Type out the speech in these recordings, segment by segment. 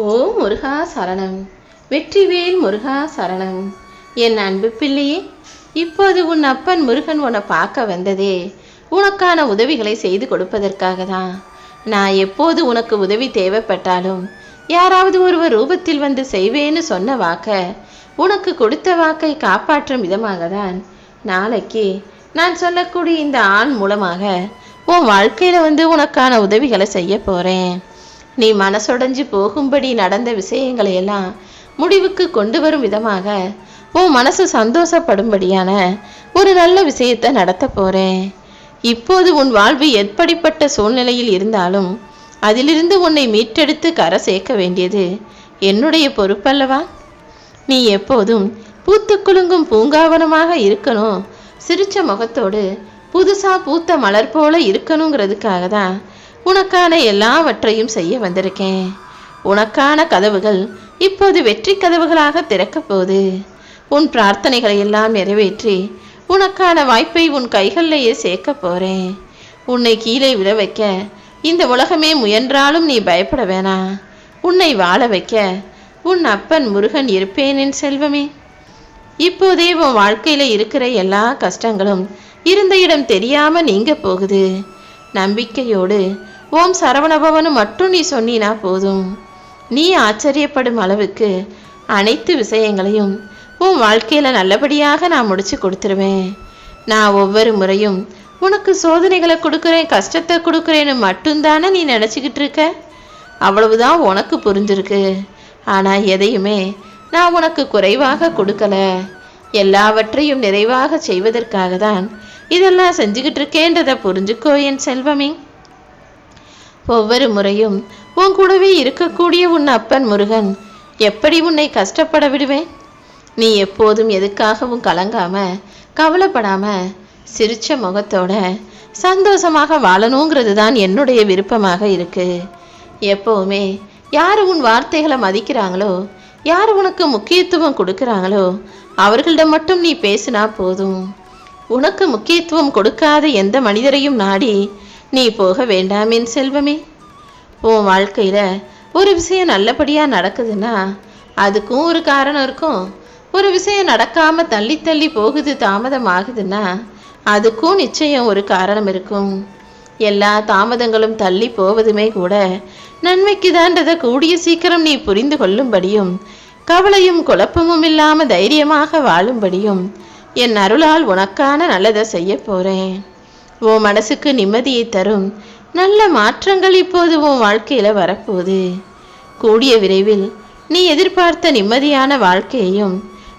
ஓ முருகா சரணம். வெற்றிவேல் முருகா சரணம். என் அன்பு பிள்ளையே இப்போது உன் அப்பன் முருகன் உன்னை பார்க்க வந்ததே. உனக்கான உதவிகளை செய்து கொடுப்பதற்காக தான் நான் எப்போது உனக்கு உதவி தேவைப்பட்டாலும் யாராவது ஒருவர் ரூபத்தில் வந்து செய்வேன்னு சொன்ன வாக்க உனக்கு கொடுத்த வாக்கை காப்பாற்றும் விதமாக தான் நாளைக்கு நான் சொல்லக்கூடிய இந்த ஆண் மூலமாக உன் வாழ்க்கையில வந்து உனக்கான உதவிகளை செய்ய போறேன். நீ மனசொடைஞ்சு போகும்படி நடந்த விஷயங்களை எல்லாம் முடிவுக்கு கொண்டு வரும் விதமாக உன் மனசு சந்தோஷப்படும்படியான ஒரு நல்ல விஷயத்தை நடத்த போறேன். இப்போது உன் வாழ்வு எப்படிப்பட்ட சூழ்நிலையில் இருந்தாலும் அதிலிருந்து உன்னை மீட்டெடுத்து கரை சேர்க்க வேண்டியது என்னுடைய பொறுப்பல்லவா? நீ எப்போதும் பூத்து குலுங்கும் பூங்காவனமாக இருக்கணும். சிரிச்ச முகத்தோடு புதுசாக பூத்த மலர் போல இருக்கணுங்கிறதுக்காக தான் உனக்கான எல்லாவற்றையும் செய்ய வந்திருக்கேன். உனக்கான கதவுகள் இப்போது வெற்றி கதவுகளாக திறக்கப் போகுது. உன் பிரார்த்தனைகளை எல்லாம் நிறைவேற்றி உனக்கான வாய்ப்பை உன் கைகளிலேயே சேர்க்க போறேன். உன்னை கீழே விழ வைக்க இந்த உலகமே முயன்றாலும் நீ பயப்பட வேணாம் உன்னை வாழ வைக்க உன் அப்பன் முருகன் இருப்பேன் என் செல்வமே. இப்போதே உன் வாழ்க்கையில இருக்கிற எல்லா கஷ்டங்களும் இருந்த இடம் தெரியாம நீங்க போகுது. நம்பிக்கையோடு ஓம் சரவணபவனு மட்டும் நீ சொன்னினா போதும். நீ ஆச்சரியப்படும் அளவுக்கு அனைத்து விஷயங்களையும் உன் வாழ்க்கையில் நல்லபடியாக நான் முடிச்சு கொடுத்துருவேன். நான் ஒவ்வொரு முறையும் உனக்கு சோதனைகளை கொடுக்குறேன் கஷ்டத்தை கொடுக்குறேன்னு மட்டும்தானே நீ நினச்சிக்கிட்டு இருக்க? அவ்வளவுதான் உனக்கு புரிஞ்சிருக்கு. ஆனால் எதையுமே நான் உனக்கு குறைவாக கொடுக்கல. எல்லாவற்றையும் நிறைவாக செய்வதற்காக தான் இதெல்லாம் செஞ்சுக்கிட்டு இருக்கேன்றதை புரிஞ்சுக்கோ என் செல்வமே. ஒவ்வொரு முறையும் உன் கூடவே இருக்கக்கூடிய உன் அப்பன் முருகன் எப்படி உன்னை கஷ்டப்பட விடுவேன்? நீ எப்போதும் எதுக்காகவும் கலங்காம கவலைப்படாம சிரிச்ச முகத்தோட சந்தோஷமாக வாழணுங்கிறது தான் என்னுடைய விருப்பமாக இருக்கு. எப்பவுமே யார் உன் வார்த்தைகளை மதிக்கிறாங்களோ யார் உனக்கு முக்கியத்துவம் கொடுக்குறாங்களோ அவர்களிடம் மட்டும் நீ பேசினா போதும். உனக்கு முக்கியத்துவம் கொடுக்காத எந்த மனிதரையும் நாடி நீ போக வேண்டாம் என் செல்வமே. உன் வாழ்க்கையில் ஒரு விஷயம் நல்லபடியாக நடக்குதுன்னா அதுக்கும் ஒரு காரணம் இருக்கும். ஒரு விஷயம் நடக்காமல் தள்ளி தள்ளி போகுது தாமதம் ஆகுதுன்னா அதுக்கும் நிச்சயம் ஒரு காரணம் இருக்கும். எல்லா தாமதங்களும் தள்ளி போவதுமே கூட நன்மைக்குதான்றதை கூடிய சீக்கிரம் நீ புரிந்து கொள்ளும்படியும் கவலையும் குழப்பமும் இல்லாமல் தைரியமாக வாழும்படியும் என் அருளால் உனக்கான நல்லதை செய்ய போகிறேன் உன் மனசுக்கு நிம்மதியை தரும். நல்ல மாற்றங்கள் இப்போது உன் வாழ்க்கையில் வரப்போகுது. கூடிய விரைவில் நீ எதிர்பார்த்த நிம்மதியான வாழ்க்கையையும்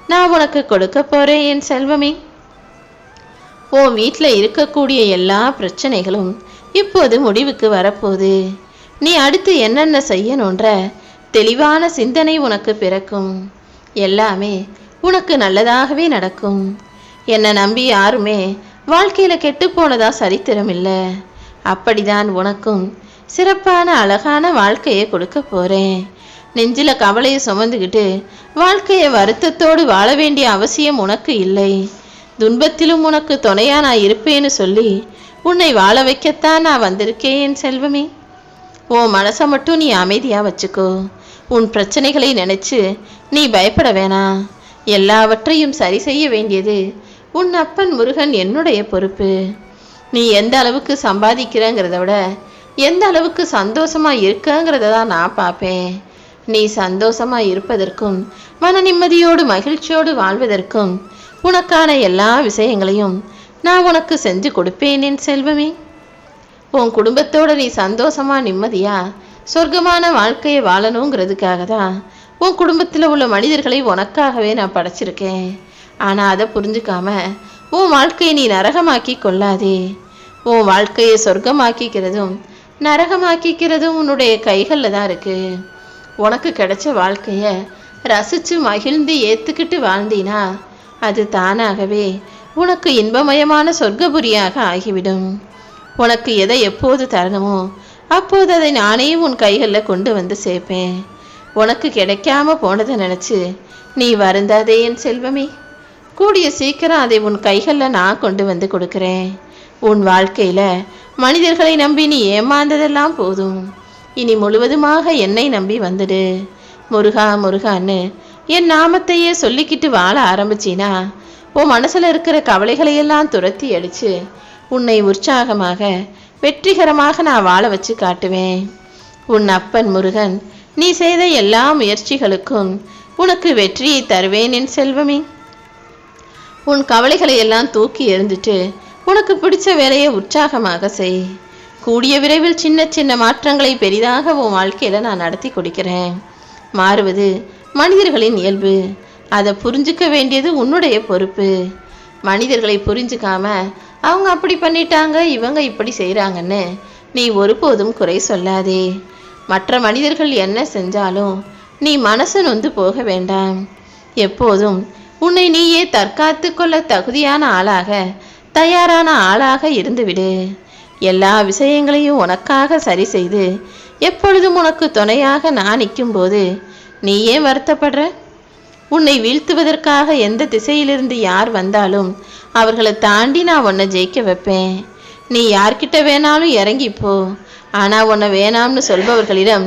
நான் உனக்கு கொடுக்க போகிறேன் என் செல்வமே. உன் வீட்டில் இருக்கக்கூடிய எல்லா பிரச்சனைகளும் இப்போது முடிவுக்கு வரப்போகுது. நீ அடுத்து என்னென்ன செய்யணுன்ற தெளிவான சிந்தனை உனக்கு பிறக்கும். எல்லாமே உனக்கு நல்லதாகவே நடக்கும். என்னை நம்பி யாருமே வாழ்க்கையில கெட்டு போனதா சரித்திரம் இல்லை அப்படிதான் உனக்கும் சிறப்பான அழகான வாழ்க்கையை கொடுக்க போறேன். நெஞ்சில கவலையை சுமந்துக்கிட்டு வாழ்க்கையை வருத்தத்தோடு வாழ வேண்டிய அவசியம் உனக்கு இல்லை. துன்பத்திலும் உனக்கு துணையா நான் இருப்பேன்னு சொல்லி உன்னை வாழ வைக்கத்தான் நான் வந்திருக்கேன் என் செல்வமே. உன் மனசை மட்டும் நீ அமைதியாக வச்சுக்கோ. உன் பிரச்சனைகளை நினைச்சு நீ பயப்பட வேணாம். எல்லாவற்றையும் சரி செய்ய வேண்டியது உன் அப்பன் முருகன் என்னுடைய பொறுப்பு. நீ எந்த அளவுக்கு சம்பாதிக்கிறங்கிறத விட எந்த அளவுக்கு சந்தோஷமா இருக்கங்கிறத தான் நான் பார்ப்பேன். நீ சந்தோஷமா இருப்பதற்கும் மன நிம்மதியோடு மகிழ்ச்சியோடு வாழ்வதற்கும் உனக்கான எல்லா விஷயங்களையும் நான் உனக்கு செஞ்சு கொடுப்பேன் என் செல்வமே. உன் குடும்பத்தோட நீ சந்தோஷமா நிம்மதியா சொர்க்கமான வாழ்க்கையை வாழணுங்கிறதுக்காக தான் உன் குடும்பத்தில் உள்ள மனிதர்களை உனக்காகவே நான் படைச்சிருக்கேன். ஆனால் அதை புரிஞ்சுக்காம உன் வாழ்க்கையை நீ நரகமாக்கி கொள்ளாதே. உன் வாழ்க்கையை சொர்க்கமாக்கிக்கிறதும் நரகமாக்கிக்கிறதும் உன்னுடைய கைகளில் தான் இருக்குது உனக்கு கிடைச்ச வாழ்க்கையை ரசித்து மகிழ்ந்து ஏற்றுக்கிட்டு வாழ்ந்தீனா அது தானாகவே உனக்கு இன்பமயமான சொர்க்கபுரியாக ஆகிவிடும். உனக்கு எதை எப்போது தரணுமோ அப்போது அதை நானே உன் கைகளில் கொண்டு வந்து சேர்ப்பேன். உனக்கு கிடைக்காம போனதை நினச்சி நீ வருந்தாதே என் செல்வமே. கூடிய சீக்கிரம் அதை உன் கைகளில் நான் கொண்டு வந்து கொடுக்குறேன். உன் வாழ்க்கையில் மனிதர்களை நம்பி நீ ஏமாந்ததெல்லாம் போதும். இனி முழுவதுமாக என்னை நம்பி வந்துடு. முருகா முருகான்னு என் நாமத்தையே சொல்லிக்கிட்டு வாழ ஆரம்பிச்சினா உன் மனசில் இருக்கிற கவலைகளையெல்லாம் துரத்தி அடிச்சு உன்னை உற்சாகமாக வெற்றிகரமாக நான் வாழ வச்சு காட்டுவேன். உன் அப்பன் முருகன் நீ செய்த எல்லா முயற்சிகளுக்கும் உனக்கு வெற்றியை தருவேன் என் செல்வமே. உன் கவலைகளை எல்லாம் தூக்கி எறிந்துட்டு உனக்கு பிடிச்ச வேலையை உற்சாகமாக செய். கூடிய விரைவில் சின்ன சின்ன மாற்றங்களை பெரிதாக உன் வாழ்க்கையில நான் நடத்தி கொடுக்கிறேன். மாறுவது மனிதர்களின் இயல்பு. அதை புரிஞ்சுக்க வேண்டியது உன்னுடைய பொறுப்பு. மனிதர்களை புரிஞ்சுக்காம அவங்க அப்படி பண்ணிட்டாங்க இவங்க இப்படி செய்கிறாங்கன்னு நீ ஒருபோதும் குறை சொல்லாதே. மற்ற மனிதர்கள் என்ன செஞ்சாலும் நீ மனசு நொந்து போக வேண்டாம். எப்போதும் உன்னை நீயே தற்காத்து கொள்ள தகுதியான ஆளாக தயாரான ஆளாக இருந்துவிடு. எல்லா விஷயங்களையும் உனக்காக சரி செய்து எப்பொழுதும் உனக்கு துணையாக நான் நிற்கும்போது நீ ஏன் வருத்தப்படுற? உன்னை வீழ்த்துவதற்காக எந்த திசையிலிருந்து யார் வந்தாலும் அவர்களை தாண்டி நான் உன்னை ஜெயிக்க வைப்பேன். நீ யார்கிட்ட வேணாலும் இறங்கி போ. உன்னை வேணாம்னு சொல்பவர்களிடம்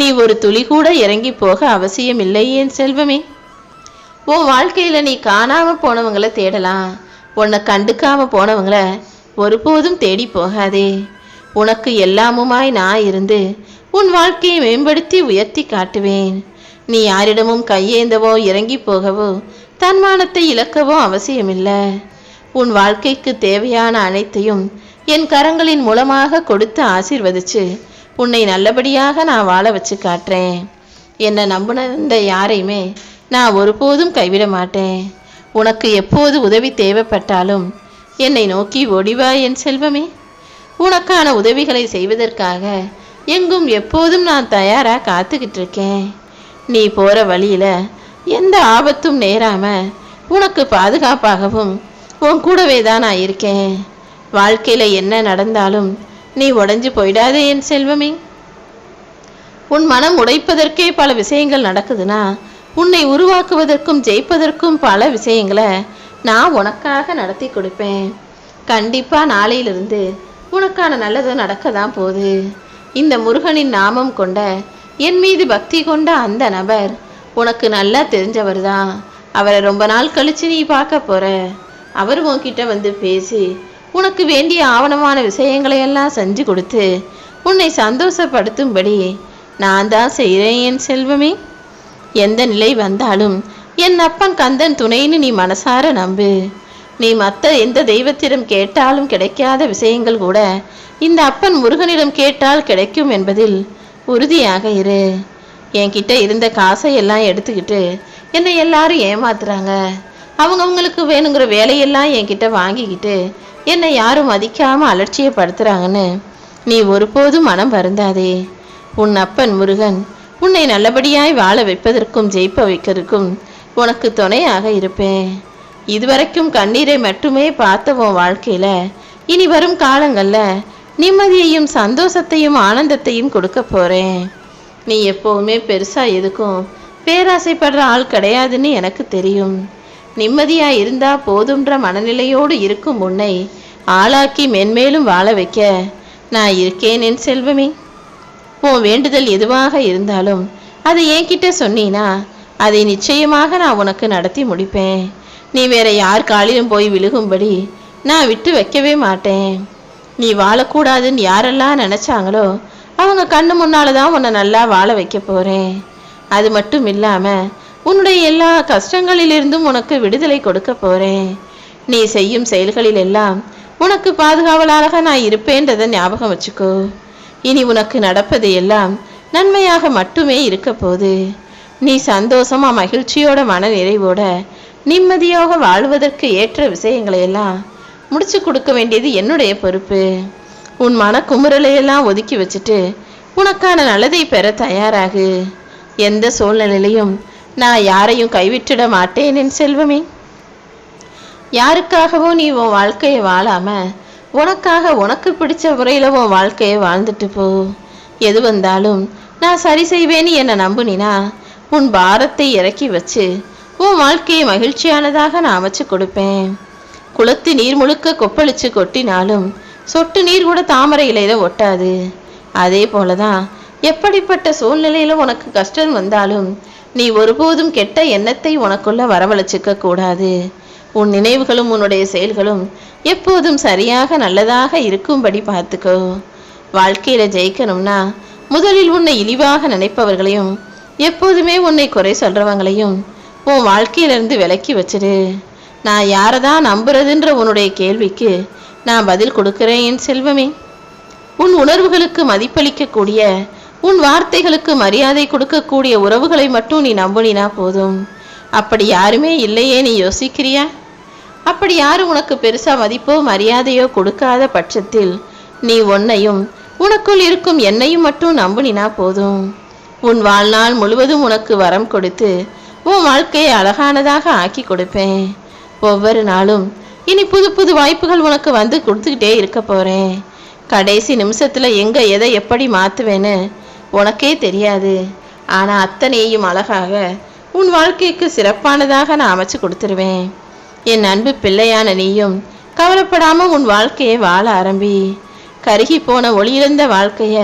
நீ ஒரு துளி கூட இறங்கி போக அவசியம் இல்லை என் செல்வமே. உன் வாழ்க்கையில நீ காணாம போனவங்களை தேடலாம். உன்னை கண்டுக்காம போனவங்கள ஒருபோதும் தேடி போகாதே. உனக்கு எல்லாமுமாய் நான் இருந்து உன் வாழ்க்கையை மேம்படுத்தி உயர்த்தி காட்டுவேன். நீ யாரிடமும் கையேந்தவோ இறங்கி போகவோ தன்மானத்தை இழக்கவோ அவசியமில்லை. உன் வாழ்க்கைக்கு தேவையான அனைத்தையும் என் கரங்களின் மூலமாக கொடுத்து ஆசீர்வதிச்சு உன்னை நல்லபடியாக நான் வாழ வச்சு காட்டுறேன். என்னை நம்பின யாரையுமே நான் ஒருபோதும் கைவிட மாட்டேன். உனக்கு எப்போது உதவி தேவைப்பட்டாலும் என்னை நோக்கி ஒடிவா என் செல்வமே. உனக்கான உதவிகளை செய்வதற்காக எங்கும் எப்போதும் நான் தயாராக காத்துக்கிட்டு இருக்கேன் நீ போகிற வழியில் எந்த ஆபத்தும் நேராமல் உனக்கு பாதுகாப்பாகவும் உன் கூடவே தான் நான் இருக்கேன். வாழ்க்கையில் என்ன நடந்தாலும் நீ உடஞ்சு போயிடாதே என் செல்வமே. உன் மனம் உடைப்பதற்கே பல விஷயங்கள் நடக்குதுன்னா உன்னை உருவாக்குவதற்கும் ஜெயிப்பதற்கும் பல விஷயங்களை நான் உனக்காக நடத்தி கொடுப்பேன். கண்டிப்பா நாளையிலிருந்து உனக்கான நல்லது நடக்க தான் போகுது. இந்த முருகனின் நாமம் கொண்ட என் மீது பக்தி கொண்ட அந்த நபர் உனக்கு நல்லா தெரிஞ்சவர் தான் அவரை ரொம்ப நாள் கழிச்சு நீ பார்க்க போற. அவர் உன்கிட்ட வந்து பேசி உனக்கு வேண்டிய ஆவணமான விஷயங்களை எல்லாம் செஞ்சு கொடுத்து உன்னை சந்தோஷப்படுத்தும்படி நான் தான் செய்கிறேன் என் செல்வமே. எந்த நிலை வந்தாலும் என் அப்பன் கந்தன் துணைன்னு நீ மனசார நம்பு. நீ மற்ற எந்த தெய்வத்திடம் கேட்டாலும் கிடைக்காத விஷயங்கள் கூட இந்த அப்பன் முருகனிடம் கேட்டால் கிடைக்கும் என்பதில் உறுதியாக இரு. என்கிட்ட இருந்த காசை எல்லாம் எடுத்துக்கிட்டு என்னை எல்லாரும் ஏமாத்துறாங்க. அவங்கவுங்களுக்கு வேணுங்கிற வேலையெல்லாம் என்கிட்ட வாங்கிக்கிட்டு என்னை யாரும் மதிக்காம அலட்சியப்படுத்துறாங்கன்னு நீ ஒருபோதும் மனம் வருந்தாதே. உன் அப்பன் முருகன் உன்னை நல்லபடியாய் வாழ வைப்பதற்கும் ஜெயிப்ப வைக்கிறதுக்கும் உனக்கு துணையாக இருப்பேன். இதுவரைக்கும் கண்ணீரை மட்டுமே பார்த்த உன் வாழ்க்கையில இனி வரும் காலங்கள்ல நிம்மதியையும் சந்தோஷத்தையும் ஆனந்தத்தையும் கொடுக்க போறேன். நீ எப்போவுமே பெருசா எதுக்கும் பேராசைப்படுற ஆள் கிடையாதுன்னு எனக்கு தெரியும். நிம்மதியா இருந்தா போதுன்ற மனநிலையோடு இருக்கும் உன்னை ஆளாக்கி மென்மேலும் வாழ வைக்க நான் இருக்கேன் என் செல்வமே. உன் வேண்டுதல் எதுவாக இருந்தாலும் அதை என்கிட்ட சொன்னீனா அதை நிச்சயமாக நான் உனக்கு நடத்தி முடிப்பேன். நீ வேற யார் காலிலும் போய் விழுகும்படி நான் விட்டு வைக்கவே மாட்டேன். நீ வாழக்கூடாதுன்னு யாரெல்லாம் நினைச்சாங்களோ அவங்க கண்ணு முன்னால தான் உன்னை நல்லா வாழ வைக்க போறேன். அது மட்டும் இல்லாம உன்னுடைய எல்லா கஷ்டங்களிலிருந்தும் உனக்கு விடுதலை கொடுக்க போறேன். நீ செய்யும் செயல்களில் எல்லாம் உனக்கு பாதுகாவலாக நான் இருப்பேன்றதை ஞாபகம் வச்சுக்கோ. இனி உனக்கு நடப்பது எல்லாம் நன்மையாக மட்டுமே இருக்க போது நீ சந்தோஷமா மகிழ்ச்சியோட மன நிறைவோட நிம்மதியாக வாழ்வதற்கு ஏற்ற விஷயங்களை எல்லாம் முடிச்சு கொடுக்க வேண்டியது என்னுடைய பொறுப்பு. உன் மன குமுறலையெல்லாம் ஒதுக்கி வச்சுட்டு உனக்கான நல்லதை பெற தயாராகு. எந்த சூழ்நிலையிலையும் நான் யாரையும் கைவிட்டுட மாட்டேன் என் செல்வமே. யாருக்காகவும் நீ உன் வாழ்க்கையை வாழாமல் உனக்காக உனக்கு பிடிச்ச முறையில் உன் வாழ்க்கையை வாழ்ந்துட்டு போ. எது வந்தாலும் நான் சரி செய்வேன்னு என்னை நம்புனினா உன் பாரத்தை இறக்கி வச்சு உன் வாழ்க்கையை மகிழ்ச்சியானதாக நான் அமைச்சு கொடுப்பேன். குளத்து நீர் முழுக்க கொப்பளிச்சு கொட்டினாலும் சொட்டு நீர் கூட தாமரை இலையில ஒட்டாது. அதே போலதான் எப்படிப்பட்ட சூழ்நிலையில உனக்கு கஷ்டம் வந்தாலும் நீ ஒருபோதும் கெட்ட எண்ணத்தை உனக்குள்ள வரவழைச்சிக்க கூடாது. உன் நினைவுகளும் உன்னுடைய செயல்களும் எப்போதும் சரியாக நல்லதாக இருக்கும்படி பார்த்துக்கோ. வாழ்க்கையில ஜெயிக்கணும்னா முதலில் உன்னை இழிவாக நினைப்பவர்களையும் எப்போதுமே உன்னை குறை சொல்றவங்களையும் உன் வாழ்க்கையிலிருந்து விலக்கி வச்சிரு. நான் யாரை தான் நம்புறதுன்ற உன்னுடைய கேள்விக்கு நான் பதில் கொடுக்கிறேன் என் செல்வமே. உன் உணர்வுகளுக்கு மதிப்பளிக்கக்கூடிய உன் வார்த்தைகளுக்கு மரியாதை கொடுக்கக்கூடிய உறவுகளை மட்டும் நீ நம்புனினா போதும். அப்படி யாருமே இல்லையே நீ யோசிக்கிறியா? அப்படி யாரும் உனக்கு பெருசா மதிப்போ மரியாதையோ கொடுக்காத பட்சத்தில் நீ உன்னையும் உனக்குள் இருக்கும் என்னையும் மட்டும் நம்புனினா போதும். உன் வாழ்நாள் முழுவதும் உனக்கு வரம் கொடுத்து உன் வாழ்க்கையை அழகானதாக ஆக்கி கொடுப்பேன். ஒவ்வொரு நாளும் இனி புது புது வாய்ப்புகள் உனக்கு வந்து கொடுத்துக்கிட்டே இருக்க போறேன். கடைசி நிமிஷத்துல எங்க எதை எப்படி மாத்துவேன்னு உனக்கே தெரியாது. ஆனா அத்தனையும் அழகாக உன் வாழ்க்கைக்கு சிறப்பானதாக நான் அமைச்சு கொடுத்துருவேன். என் அன்பு பிள்ளையான நீயும் கவலைப்படாம உன் வாழ்க்கையை வாழ ஆரம்பி. கருகி போன ஒளியிழந்த வாழ்க்கைய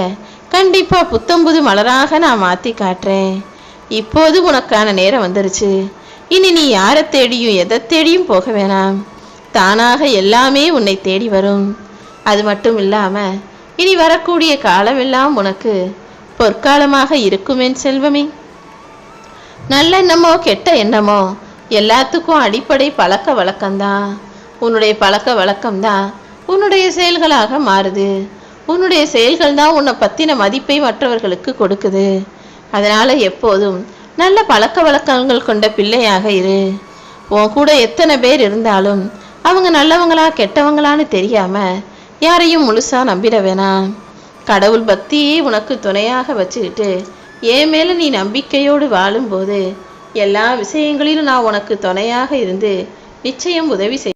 கண்டிப்பா புத்தம்புது மலராக நான் மாத்தி காட்டுறேன். இப்போது உனக்கான நேரம் வந்துருச்சு. இனி நீ யாரை தேடியும் எதை தேடியும் போக வேணாம். தானாக எல்லாமே உன்னை தேடி வரும். அது மட்டும் இல்லாம இனி வரக்கூடிய காலமெல்லாம் உனக்கு பொற்காலமாக இருக்குமேன் செல்வமே. நல்ல எண்ணமோ கெட்ட எண்ணமோ எல்லாத்துக்கும் அடிப்படை பழக்க வழக்கம்தான் உன்னுடைய பழக்க வழக்கம்தான் உன்னுடைய செயல்களாக மாறுது. உன்னுடைய செயல்கள் தான் உன்னை பற்றின மதிப்பை மற்றவர்களுக்கு கொடுக்குது. அதனால் எப்போதும் நல்ல பழக்க வழக்கங்கள் கொண்ட பிள்ளையாக இரு. உன் கூட எத்தனை பேர் இருந்தாலும் அவங்க நல்லவங்களா கெட்டவங்களான்னு தெரியாம யாரையும் முழுசா நம்பிட வேணாம் கடவுள் பக்தியே உனக்கு துணையாக வச்சுக்கிட்டு என் மேலே நீ நம்பிக்கையோடு வாழும்போது எல்லா விஷயங்களிலும் நான் உனக்கு துணையாக இருந்து நிச்சயம் உதவி செய்